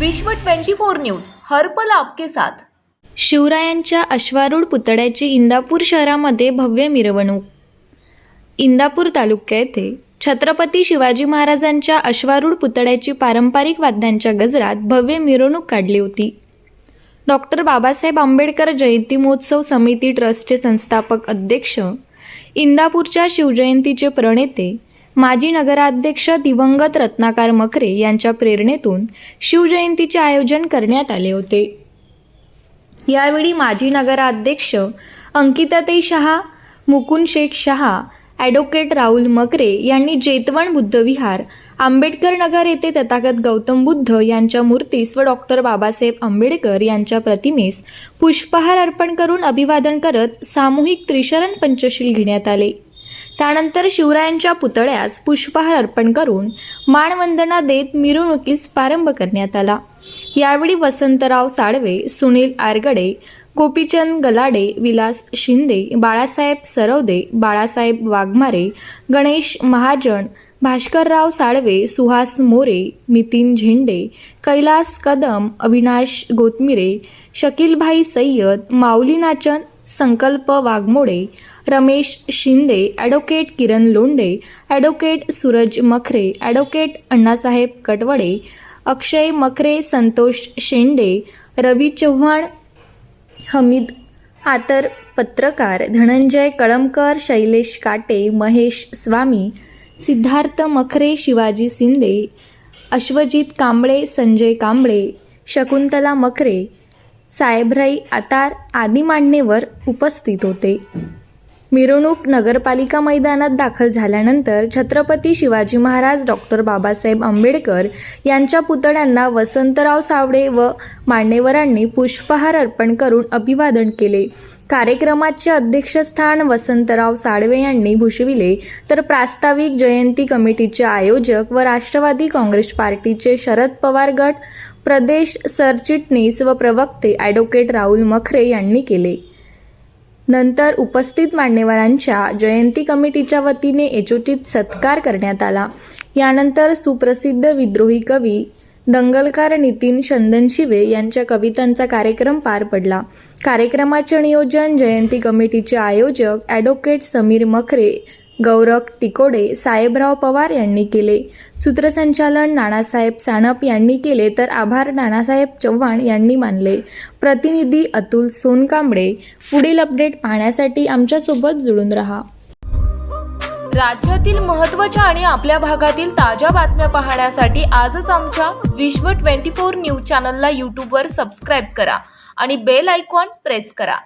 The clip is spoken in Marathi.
विश्व 24 न्यूज हर्पल आपके साथ. शिवरायांच्या अश्वारूढ पुतळ्याची इंदापूर शहरामध्ये भव्य मिरवणूक. इंदापूर तालुक्या येथे छत्रपती शिवाजी महाराजांच्या अश्वारूढ पुतळ्याची पारंपरिक वाद्यांच्या गजरात भव्य मिरवणूक काढली होती. डॉक्टर बाबासाहेब आंबेडकर जयंती महोत्सव समिती ट्रस्टचे संस्थापक अध्यक्ष इंदापूरच्या शिवजयंतीचे प्रणेते माजी नगराध्यक्ष दिवंगत रत्नाकर मखरे यांच्या प्रेरणेतून शिवजयंतीचे आयोजन करण्यात आले होते. यावेळी माजी नगराध्यक्ष अंकिताताई शहा मुकुंद शेख शहा ॲडव्होकेट राहुल मकरे यांनी जेतवण बुद्धविहार आंबेडकर नगर येथे तथागत गौतम बुद्ध यांच्या मूर्तीस व डॉक्टर बाबासाहेब आंबेडकर यांच्या प्रतिमेस पुष्पहार अर्पण करून अभिवादन करत सामूहिक त्रिशरण पंचशील घेण्यात आले. त्यानंतर शिवरायांच्या पुतळ्यास पुष्पहार अर्पण करून मानवंदना देत मिरवणुकीस प्रारंभ करण्यात आला. यावेळी वसंतराव साळवे सुनील आरगडे गोपीचंद गलाडे विलास शिंदे बाळासाहेब सरवदे बाळासाहेब वाघमारे गणेश महाजन भास्करराव साळवे सुहास मोरे नितीन झेंडे Kailas Kadam Avinash गोतमिरे शकीलभाई Sayyad Mauli Nachan Sankalp Waghmode Ramesh Shinde advocate Kiran Londhe advocate Suraj Makhare advocate Annasaheb Katwade Akshay Makhare Santosh Shende Ravi Chavan Hamid Atar पत्रकार धनंजय कळमकर शैलेश काटे महेश स्वामी सिद्धार्थ मखरे शिवाजी शिंदे अश्वजित कांबळे संजय कांबळे शकुंतला मखरे साहेबराई आतार आदी मांडणेवर उपस्थित होते. मिरवणूक नगरपालिका मैदानात दाखल झाल्यानंतर छत्रपती शिवाजी महाराज डॉक्टर बाबासाहेब आंबेडकर यांच्या पुतळ्यांना वसंतराव सावडे व मान्यवरांनी पुष्पहार अर्पण करून अभिवादन केले. कार्यक्रमाचे अध्यक्षस्थान वसंतराव साळवे यांनी भूषविले. तर प्रास्ताविक जयंती कमिटीचे आयोजक व राष्ट्रवादी काँग्रेस पार्टीचे शरद पवार गट प्रदेश सरचिटणीस व प्रवक्ते ॲडव्होकेट राहुल मखरे यांनी केले. नंतर उपस्थित मान्यवरांच्या जयंती कमिटीच्या वतीने एचोटीत सत्कार करण्यात आला. यानंतर सुप्रसिद्ध विद्रोही कवी दंगलकार नितीन चंदनशिवे यांच्या कवितांचा कार्यक्रम पार पडला. कार्यक्रमाचे नियोजन जयंती कमिटीचे आयोजक ॲडव्होकेट समीर मखरे गौरव तिकोडे साहेबराव पवार यांनी केले. सूत्रसंचालन नानासाहेब सानप यांनी केले तर आभार नानासाहेब चव्हाण यांनी मानले. प्रतिनिधी अतुल सोनकांबळे पुढील अपडेट पाहण्यासाठी आमच्यासोबत जुळून राहा. राज्यातील महत्त्वाच्या आणि आपल्या भागातील ताज्या बातम्या पाहण्यासाठी आजच आमच्या विश्व 24 न्यूज चॅनलला यूट्यूबवर सबस्क्राईब करा आणि बेल आयकॉन प्रेस करा.